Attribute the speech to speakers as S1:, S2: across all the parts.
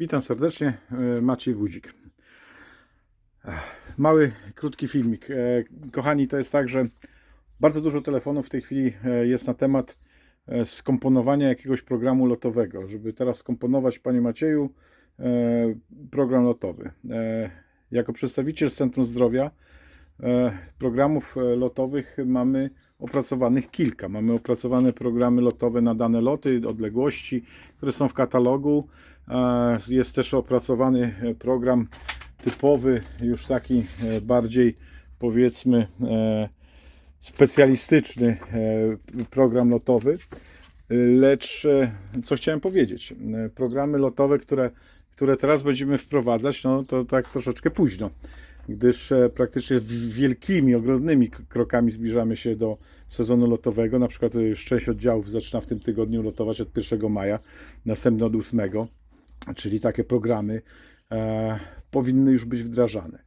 S1: Witam serdecznie, e, Maciej Wódzik. Mały, krótki filmik. E, Kochani, to jest tak, że bardzo dużo telefonów w tej chwili e, jest na temat skomponowania jakiegoś programu lotowego, żeby teraz skomponować, Panie Macieju, program lotowy. Jako przedstawiciel Centrum Zdrowia programów lotowych mamy opracowanych kilka. Mamy opracowane programy lotowe na dane loty, odległości, które są w katalogu. Jest też opracowany e, program typowy, już taki e, bardziej powiedzmy e, specjalistyczny program lotowy. Lecz co chciałem powiedzieć? Programy lotowe, które, które teraz będziemy wprowadzać, no to tak troszeczkę późno, gdyż praktycznie wielkimi, ogromnymi krokami zbliżamy się do sezonu lotowego. Na przykład już część oddziałów zaczyna w tym tygodniu lotować od 1 maja, następny od 8 czyli takie programy e, powinny już być wdrażane.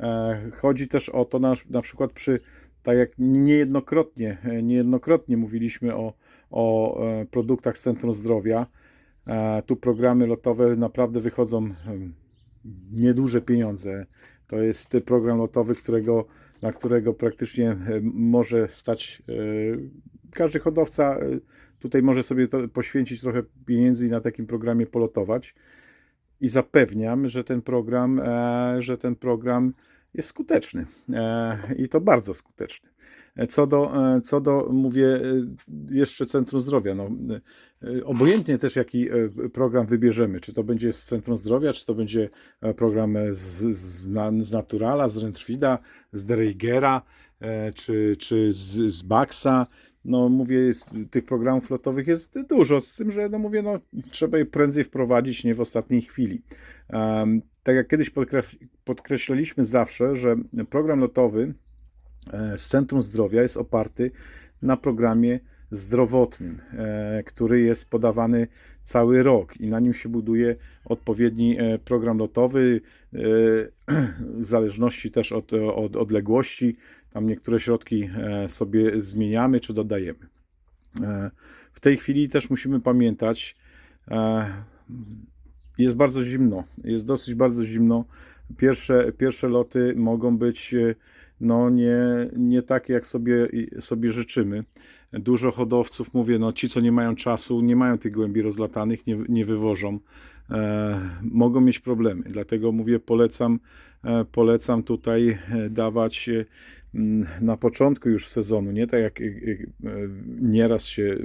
S1: E, chodzi też o to, na, na przykład przy, tak jak niejednokrotnie, e, niejednokrotnie mówiliśmy o, o produktach Centrum Zdrowia, tu programy lotowe naprawdę wychodzą nieduże pieniądze. To jest program lotowy, którego, na którego praktycznie może stać każdy hodowca. Tutaj może sobie to poświęcić trochę pieniędzy i na takim programie polotować. I zapewniam, że ten program, e, że ten program jest skuteczny. E, I to bardzo skuteczny. E, Co do, e, co do mówię, e, jeszcze Centrum Zdrowia. No, obojętnie też jaki program wybierzemy, czy to będzie z Centrum Zdrowia, czy to będzie program z, z, z Naturala, z Rentrfida, z Dreigera, e, czy, czy z, z Baxa. No mówię, jest, tych programów lotowych jest dużo, z tym, że no mówię, no trzeba je prędzej wprowadzić, nie w ostatniej chwili. Em, tak jak kiedyś podkreś- podkreślaliśmy zawsze, że program lotowy e, z Centrum Zdrowia jest oparty na programie zdrowotnym, e, który jest podawany cały rok i na nim się buduje odpowiedni e, program lotowy, e, w zależności też od, od odległości. Tam niektóre środki e, sobie zmieniamy czy dodajemy. W tej chwili też musimy pamiętać, jest bardzo zimno, jest dosyć bardzo zimno. Pierwsze, pierwsze loty mogą być no, nie, nie takie, jak sobie, sobie życzymy. Dużo hodowców, mówię, no ci, co nie mają czasu, nie mają tych głębi rozlatanych, nie, nie wywożą, mogą mieć problemy. Dlatego mówię, polecam, e, polecam tutaj e, dawać e, m, na początku już sezonu, nie tak jak e, e, nieraz się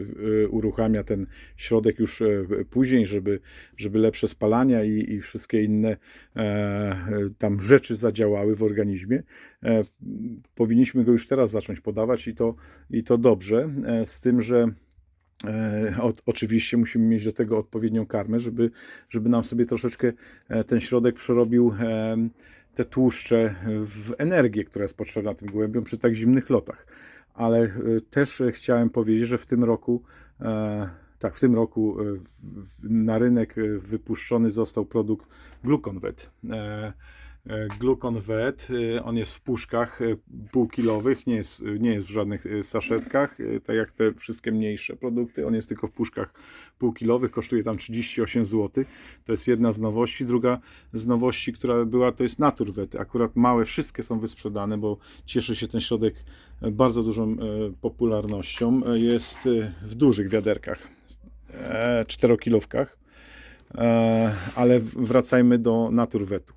S1: e, uruchamia ten środek już e, później, żeby, żeby lepsze spalania i, i wszystkie inne e, tam rzeczy zadziałały w organizmie. E, powinniśmy go już teraz zacząć podawać i to, i to dobrze, e, z tym, że E, o, oczywiście musimy mieć do tego odpowiednią karmę, żeby, żeby nam sobie troszeczkę e, ten środek przerobił e, te tłuszcze w energię, która jest potrzebna tym gołębiom przy tak zimnych lotach. Ale e, też e, chciałem powiedzieć, że w tym roku, e, tak, w tym roku e, na rynek e, wypuszczony został produkt Gluconvet. E, Gluconvet, e, on jest w puszkach e, półkilowych, nie jest, nie jest w żadnych saszetkach, tak jak te wszystkie mniejsze produkty. On jest tylko w puszkach półkilowych, kosztuje tam 38 zł. To jest jedna z nowości. Druga z nowości, która była, to jest Naturvet. Akurat małe, wszystkie są wysprzedane, bo cieszy się ten środek bardzo dużą popularnością. Jest w dużych wiaderkach, czterokilówkach. Ale wracajmy do Naturvetu.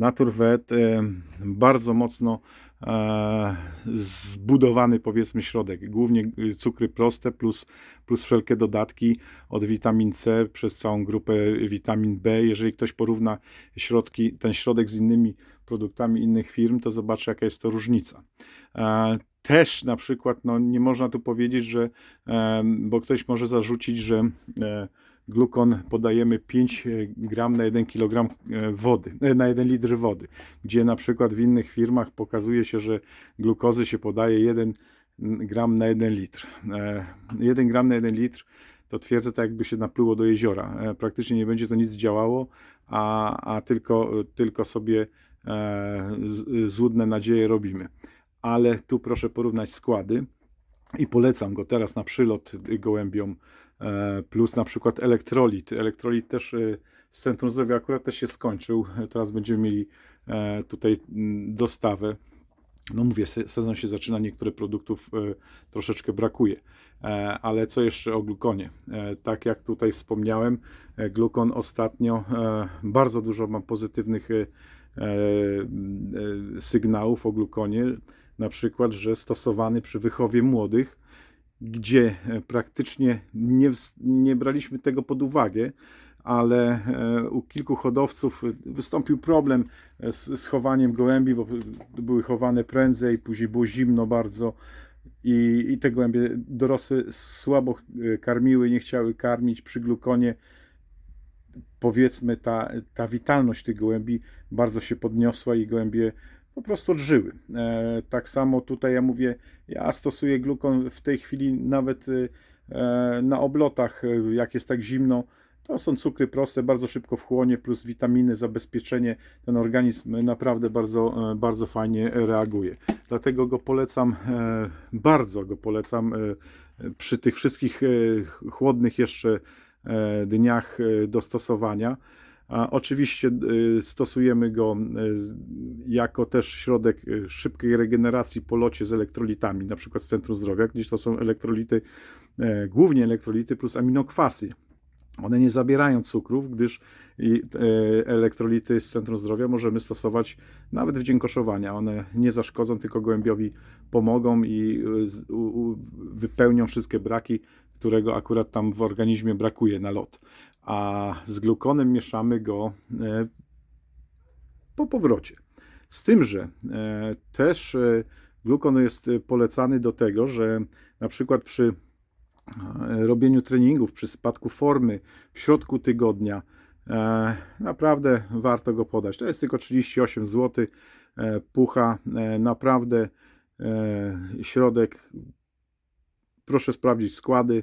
S1: Naturvet e, bardzo mocno e, zbudowany powiedzmy środek, głównie cukry proste plus, plus wszelkie dodatki od witamin C przez całą grupę witamin B. Jeżeli ktoś porówna środki, ten środek z innymi produktami innych firm, to zobaczy jaka jest to różnica. E, Też na przykład, no nie można tu powiedzieć, że, bo ktoś może zarzucić, że glukon podajemy 5 gram na 1 kg wody, e, na 1 litr wody, gdzie na przykład w innych firmach pokazuje się, że glukozy się podaje 1 gram na 1 litr. E, 1 gram na 1 litr to twierdzę tak jakby się napluło do jeziora. E, Praktycznie nie będzie to nic działało, a, a tylko, tylko sobie e, złudne nadzieje robimy. Ale tu proszę porównać składy i polecam go teraz na przylot gołębiom e, plus na przykład elektrolit. Elektrolit też e, z Centrum Zdrowia akurat też się skończył. Teraz będziemy mieli e, tutaj mm, dostawę. No mówię, se- sezon się zaczyna, niektórych produktów e, troszeczkę brakuje. E, ale co jeszcze o glukonie? E, tak jak tutaj wspomniałem, e, glukon ostatnio e, bardzo dużo mam pozytywnych e, e, e, sygnałów o glukonie. Na przykład, że stosowany przy wychowie młodych, gdzie e, praktycznie nie, nie braliśmy tego pod uwagę, ale e, u kilku hodowców e, wystąpił problem z, z chowaniem gołębi, bo były chowane prędzej, później było zimno bardzo i, i te gołębie dorosłe słabo karmiły, nie chciały karmić przy glukonie. Powiedzmy, ta, ta witalność tych gołębi bardzo się podniosła i gołębie po prostu odżyły. E, tak samo tutaj ja mówię, ja stosuję glukon w tej chwili nawet e, na oblotach, e, jak jest tak zimno, to są cukry proste, bardzo szybko wchłonie, plus witaminy, zabezpieczenie. Ten organizm naprawdę bardzo, bardzo fajnie reaguje. Dlatego go polecam, bardzo go polecam przy tych wszystkich chłodnych jeszcze dniach e, do stosowania. A oczywiście e, stosujemy go z- jako też środek e, szybkiej regeneracji po locie z elektrolitami, na przykład z Centrum Zdrowia, gdzieś to są elektrolity, e, głównie elektrolity plus aminokwasy. One nie zabierają cukrów, gdyż e, elektrolity z Centrum Zdrowia możemy stosować nawet w dzień koszowania. One nie zaszkodzą, tylko gołębiowi pomogą i e, wypełnią wszystkie braki, którego akurat tam w organizmie brakuje na lot. A z glukonem mieszamy go e, po powrocie. Z tym, że e, też e, glukon jest polecany do tego, że na przykład przy robieniu treningów, przy spadku formy w środku tygodnia, naprawdę warto go podać. To jest tylko 38 zł. Pucha, naprawdę środek. Proszę sprawdzić składy,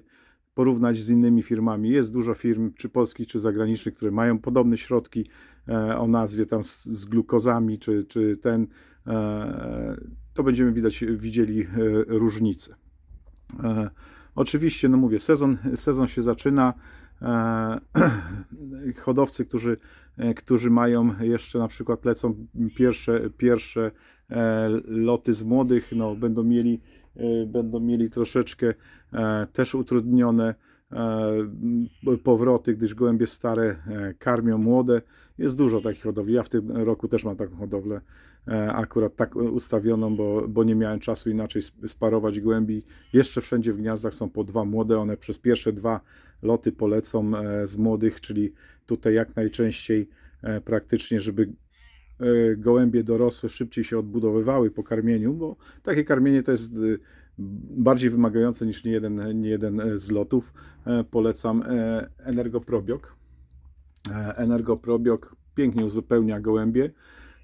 S1: porównać z innymi firmami. Jest dużo firm, czy polskich, czy zagranicznych, które mają podobne środki e, o nazwie tam z, z glukozami, czy, czy ten. E, to będziemy widać, widzieli e, różnice. Oczywiście, no mówię, sezon, sezon się zaczyna. Hodowcy, którzy, którzy mają jeszcze na przykład lecą pierwsze, pierwsze loty z młodych, no, będą mieli, będą mieli troszeczkę e, też utrudnione e, powroty, gdyż gołębie stare e, karmią młode. Jest dużo takich hodowli. Ja w tym roku też mam taką hodowlę akurat tak ustawioną, bo, bo nie miałem czasu inaczej sp- sparować gołębi. Jeszcze wszędzie w gniazdach są po dwa młode, one przez pierwsze dwa loty polecą z młodych, czyli tutaj jak najczęściej praktycznie, żeby gołębie dorosłe szybciej się odbudowywały po karmieniu, bo takie karmienie to jest e, bardziej wymagające niż nie jeden, nie jeden e, z lotów. E, Polecam e, Energoprobiok. E, Energoprobiok pięknie uzupełnia gołębie.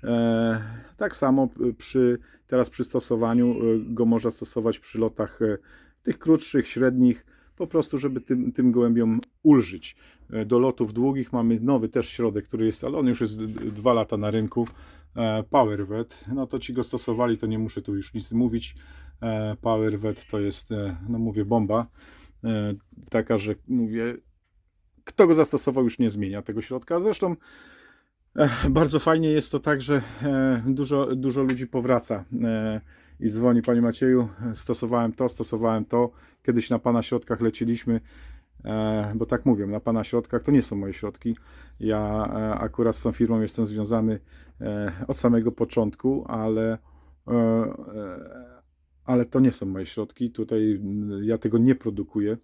S1: E, Tak samo przy, teraz przy stosowaniu e, go można stosować przy lotach e, tych krótszych, średnich, po prostu, żeby tym, tym gołębiom ulżyć. E, Do lotów długich mamy nowy też środek, który jest, ale on już jest dwa lata na rynku. e, PowerVet. No to ci go stosowali, to nie muszę tu już nic mówić. E, PowerVet to jest, no mówię, bomba. Taka, że mówię, kto go zastosował, już nie zmienia tego środka. Zresztą bardzo fajnie jest to tak, że dużo, dużo ludzi powraca i dzwoni, Panie Macieju, stosowałem to, stosowałem to. Kiedyś na Pana środkach leciliśmy, e, bo tak mówią, na Pana środkach to nie są moje środki. Ja e, akurat z tą firmą jestem związany e, od samego początku, ale ale to nie są moje środki. Tutaj mm, ja tego nie produkuję,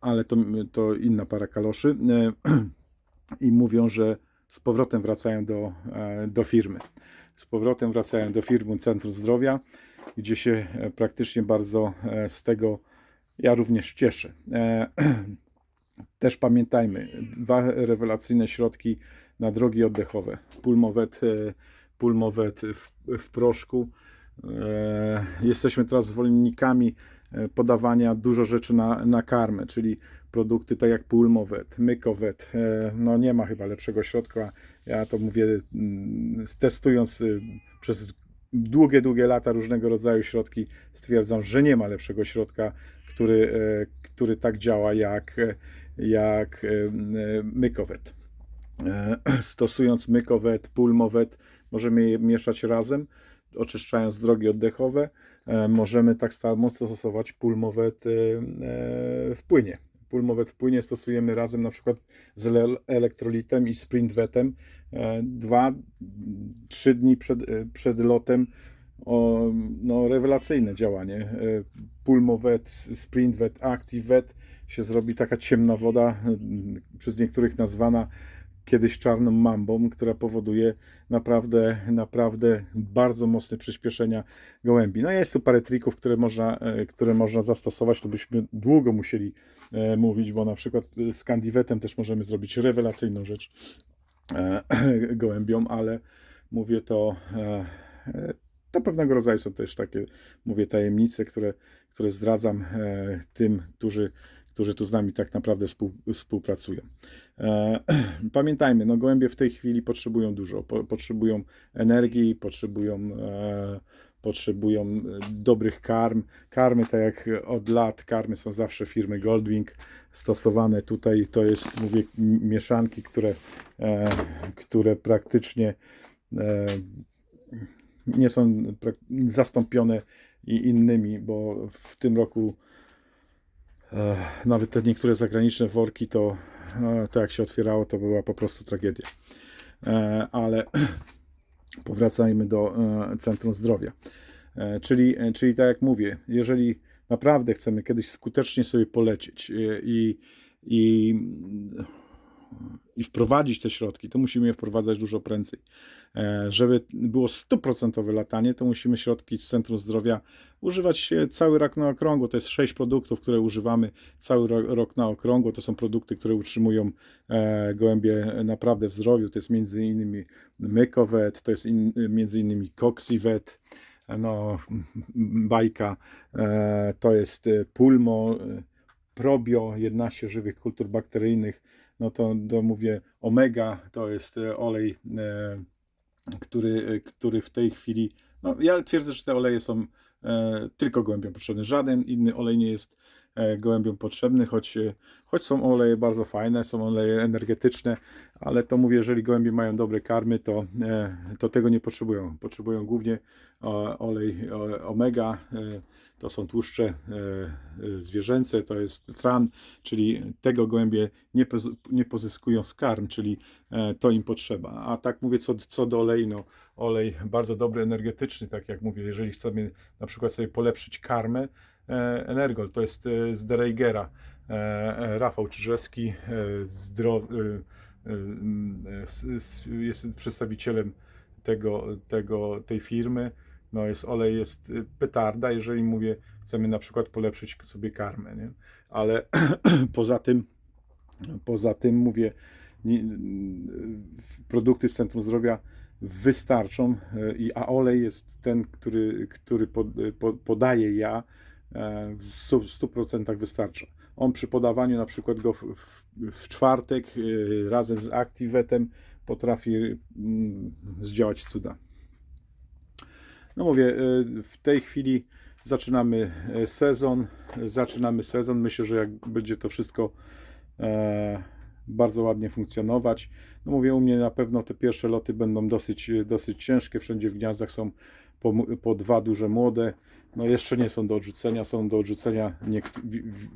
S1: ale to, to inna para kaloszy. I mówią, że z powrotem wracają do, do firmy. Z powrotem wracają do firmy Centrum Zdrowia, gdzie się e, praktycznie bardzo e, z tego ja również cieszę. E, Też pamiętajmy, dwa rewelacyjne środki na drogi oddechowe. Pulmowet, pulmowet w, w proszku. Jesteśmy teraz zwolennikami podawania dużo rzeczy na, na karmę, czyli produkty tak jak pulmowet, mykowet. No nie ma chyba lepszego środka. Ja to mówię mm, testując y, przez długie, długie lata różnego rodzaju środki, stwierdzam, że nie ma lepszego środka, który, e, który tak działa jak, jak e, mykowet. E, Stosując mykowet, pulmowet, możemy je mieszać razem, oczyszczając drogi oddechowe. E, Możemy tak samo stosować pulmowet e, e, w płynie. Pulmowet w płynie stosujemy razem na przykład z ele- elektrolitem i sprintwetem. E, Dwa, trzy dni przed, e, przed lotem o, no, rewelacyjne działanie. E, Pulmowet, sprintwet, activet się zrobi taka ciemna woda, przez niektórych nazwana kiedyś czarną mambą, która powoduje naprawdę, naprawdę bardzo mocne przyspieszenia gołębi. No jest tu parę trików, które można, e, które można zastosować, to byśmy długo musieli e, mówić, bo na przykład z candivetem też możemy zrobić rewelacyjną rzecz e, gołębiom, ale mówię to e, e, to pewnego rodzaju są też takie, mówię, tajemnice, które, które zdradzam e, tym, którzy, którzy tu z nami tak naprawdę współ, współpracują. E, pamiętajmy, no gołębie w tej chwili potrzebują dużo. Po, potrzebują energii, potrzebują, e, potrzebują e, dobrych karm. Karmy, tak jak od lat, karmy są zawsze firmy Goldwing stosowane. Tutaj to jest, mówię, mieszanki, które, e, które praktycznie e, nie są zastąpione innymi, bo w tym roku nawet te niektóre zagraniczne worki to, e, to jak się otwierało, to była po prostu tragedia. E, ale powracajmy do e, Centrum Zdrowia. E, czyli, e, czyli tak jak mówię, jeżeli naprawdę chcemy kiedyś skutecznie sobie polecieć e, i, i, i wprowadzić te środki, to musimy je wprowadzać dużo prędzej. E, Żeby było stuprocentowe latanie, to musimy środki z Centrum Zdrowia używać e, cały rok na okrągło. To jest sześć produktów, które używamy cały ro- rok na okrągło. To są produkty, które utrzymują e, gołębie naprawdę w zdrowiu. To jest między innymi Mykovet, to jest in, między innymi Coxivet, no, bajka, to jest Pulmo, Probio, 11 żywych kultur bakteryjnych, no to, to mówię Omega, to jest e, olej, e, który, e, który w tej chwili, no ja twierdzę, że te oleje są tylko gołębiom potrzebne. Żaden inny olej nie jest gołębiom potrzebny, choć, e, choć są oleje bardzo fajne, są oleje energetyczne, ale to mówię, jeżeli gołębie mają dobre karmy, to, e, to tego nie potrzebują. Potrzebują głównie olej omega, e, to są tłuszcze e, e, zwierzęce, to jest tran, czyli tego gołębie nie, nie pozyskują z karm, czyli e, to im potrzeba. A tak mówię, co, co do olej, no olej bardzo dobry, energetyczny, tak jak mówię, jeżeli chcemy na przykład sobie polepszyć karmę, e, Energol, to jest e, z Dereigera, e, e, Rafał Czyżewski, e, e, e, e, jest przedstawicielem tego, tego, tej firmy. No jest olej, jest petarda, jeżeli mówię, chcemy na przykład polepszyć sobie karmę, nie? Ale poza tym, poza tym mówię, produkty z Centrum Zdrowia wystarczą, e, a olej jest ten, który, który pod, po, podaję ja, e, w stu- 100% wystarcza. On przy podawaniu na przykład go w, w, czwartek e, razem z Activetem potrafi mm, zdziałać cuda. No mówię, e, w tej chwili zaczynamy e, sezon, zaczynamy sezon. Myślę, że jak będzie to wszystko e, bardzo ładnie funkcjonować. No mówię, u mnie na pewno te pierwsze loty będą dosyć, dosyć ciężkie. Wszędzie w gniazdach są po, po dwa duże młode. No jeszcze nie są do odrzucenia, są do odrzucenia,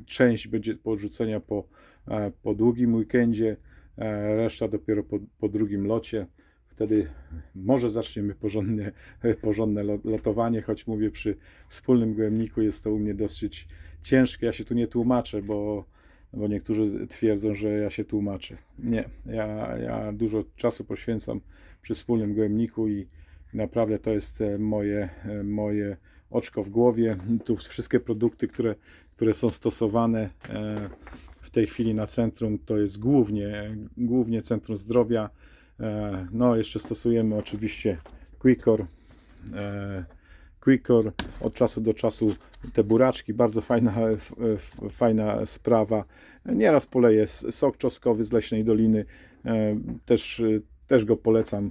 S1: część będzie po odrzucenia po, e, po długim weekendzie, e, reszta dopiero po, po drugim locie. Wtedy może zaczniemy porządne, porządne lo- lotowanie, choć mówię przy wspólnym gołębniku jest to u mnie dosyć ciężkie. Ja się tu nie tłumaczę, bo, bo niektórzy twierdzą, że ja się tłumaczę. Nie, ja, ja dużo czasu poświęcam przy wspólnym gołębniku i naprawdę to jest e, moje, e, moje oczko w głowie. Tu wszystkie produkty, które, które są stosowane e, w tej chwili na centrum, to jest głównie, głównie Centrum Zdrowia. No, jeszcze stosujemy oczywiście Quickor. e, Quickor od czasu do czasu te buraczki, bardzo fajna, fajna sprawa. Nieraz poleję sok czosnkowy z Leśnej Doliny, też, też go polecam.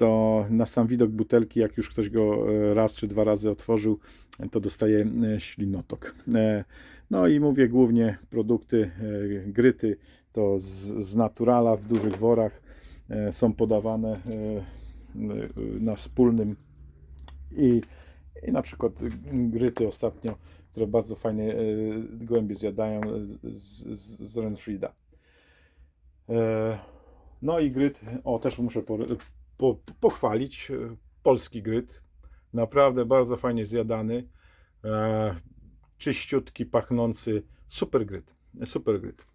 S1: To na sam widok butelki, jak już ktoś go e, raz czy dwa razy otworzył, to dostaje e, ślinotok. E, No i mówię głównie produkty gryty, to z, z naturala w dużych worach są podawane na wspólnym i, i na przykład gryty ostatnio, które bardzo fajnie gołębie zjadają z, z, z Renfrida. No i gryt, o też muszę po, po, pochwalić, e, polski gryt, naprawdę bardzo fajnie zjadany, e, czyściutki, pachnący, super gryt, super gryt.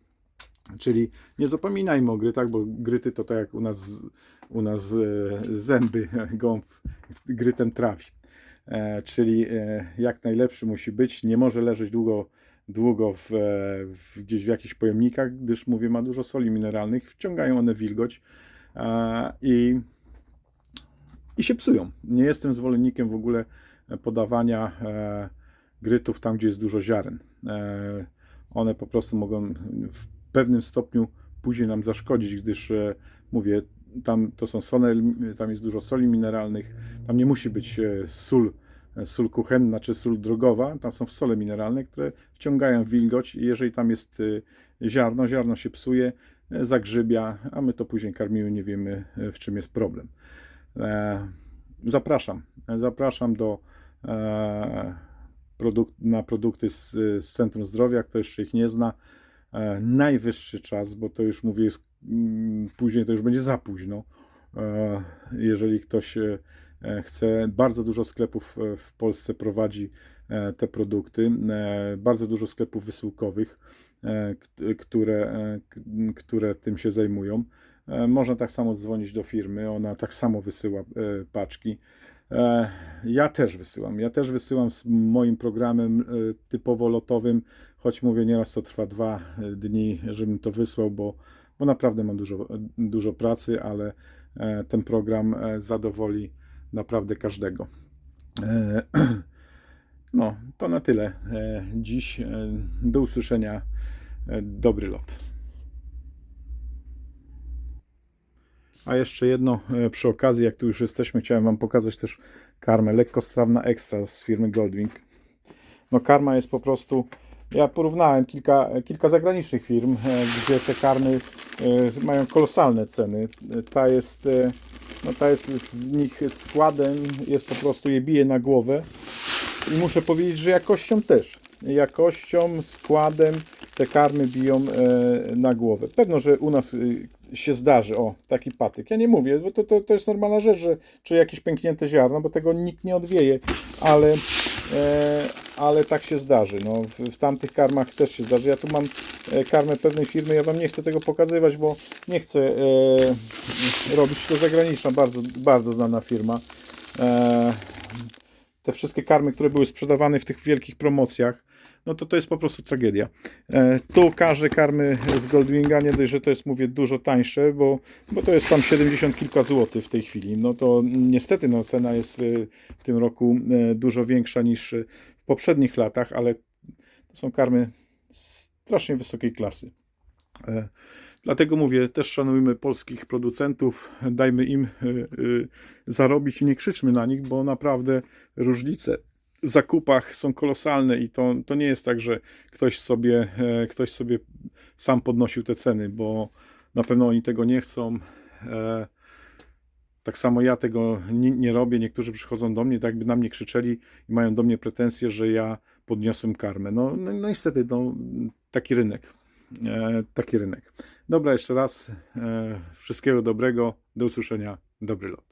S1: Czyli nie zapominajmy o grytach, bo gryty to tak jak u nas, u nas e, zęby gąb grytem trawi. E, czyli e, jak najlepszy musi być, nie może leżeć długo, długo w, e, w, gdzieś w jakichś pojemnikach, gdyż mówię, ma dużo soli mineralnych, wciągają one wilgoć e, i, i się psują. Nie jestem zwolennikiem w ogóle podawania e, grytów tam, gdzie jest dużo ziaren. E, one po prostu mogą w pewnym stopniu później nam zaszkodzić, gdyż e, mówię, tam to są sole, tam jest dużo soli mineralnych, tam nie musi być e, sól, e, sól kuchenna czy sól drogowa, tam są sole mineralne, które wciągają wilgoć i jeżeli tam jest e, ziarno, ziarno się psuje, e, zagrzybia, a my to później karmimy, nie wiemy e, w czym jest problem. E, Zapraszam, zapraszam do e, na produkty z, z Centrum Zdrowia, kto jeszcze ich nie zna. E, najwyższy czas, bo to już mówię, jest, mm, później to już będzie za późno. Jeżeli ktoś chce, bardzo dużo sklepów w Polsce prowadzi te produkty, bardzo dużo sklepów wysyłkowych, które, które tym się zajmują. E, Można tak samo dzwonić do firmy, ona tak samo wysyła e, paczki. E, Ja też wysyłam. Ja też wysyłam z moim programem typowo lotowym, choć mówię, nieraz to trwa dwa dni, żebym to wysłał, bo, bo naprawdę mam dużo, dużo pracy, ale ten program zadowoli naprawdę każdego. No, to na tyle dziś. Do usłyszenia. Dobry lot. A jeszcze jedno e, przy okazji, jak tu już jesteśmy, chciałem Wam pokazać też karmę lekkostrawna ekstra z firmy Goldwing. No karma jest po prostu, ja porównałem kilka, kilka zagranicznych firm, e, gdzie te karmy e, mają kolosalne ceny. Ta jest, no ta jest w nich składem, jest po prostu je bije na głowę i muszę powiedzieć, że jakością też. Jakością, składem te karmy biją e, na głowę. Pewno, że u nas y, się zdarzy, o, taki patyk. Ja nie mówię, bo to, to, to jest normalna rzecz, że czy jakieś pęknięte ziarno, bo tego nikt nie odwieje, ale, e, ale tak się zdarzy. No, w, w tamtych karmach też się zdarzy. Ja tu mam e, karmę pewnej firmy, ja Wam nie chcę tego pokazywać, bo nie chcę e, robić to zagraniczna, bardzo, bardzo znana firma. E, te wszystkie karmy, które były sprzedawane w tych wielkich promocjach, no to to jest po prostu tragedia. E, tu każde karmy z Goldwinga, nie dość, że to jest, mówię, dużo tańsze, bo, bo to jest tam 70 kilka złotych w tej chwili. No to niestety no, cena jest w, tym roku e, dużo większa niż w poprzednich latach, ale to są karmy strasznie wysokiej klasy. E, Dlatego mówię, też szanujmy polskich producentów, dajmy im zarobić i nie krzyczmy na nich, bo naprawdę różnice zakupach są kolosalne i to, to nie jest tak, że ktoś sobie, e, ktoś sobie sam podnosił te ceny, bo na pewno oni tego nie chcą. E, Tak samo ja tego nie, nie robię. Niektórzy przychodzą do mnie, tak jakby na mnie krzyczeli i mają do mnie pretensje, że ja podniosłem karmę. No, no, no niestety, no, taki rynek. E, taki rynek. Dobra, jeszcze raz. E, wszystkiego dobrego. Do usłyszenia. Dobry lot.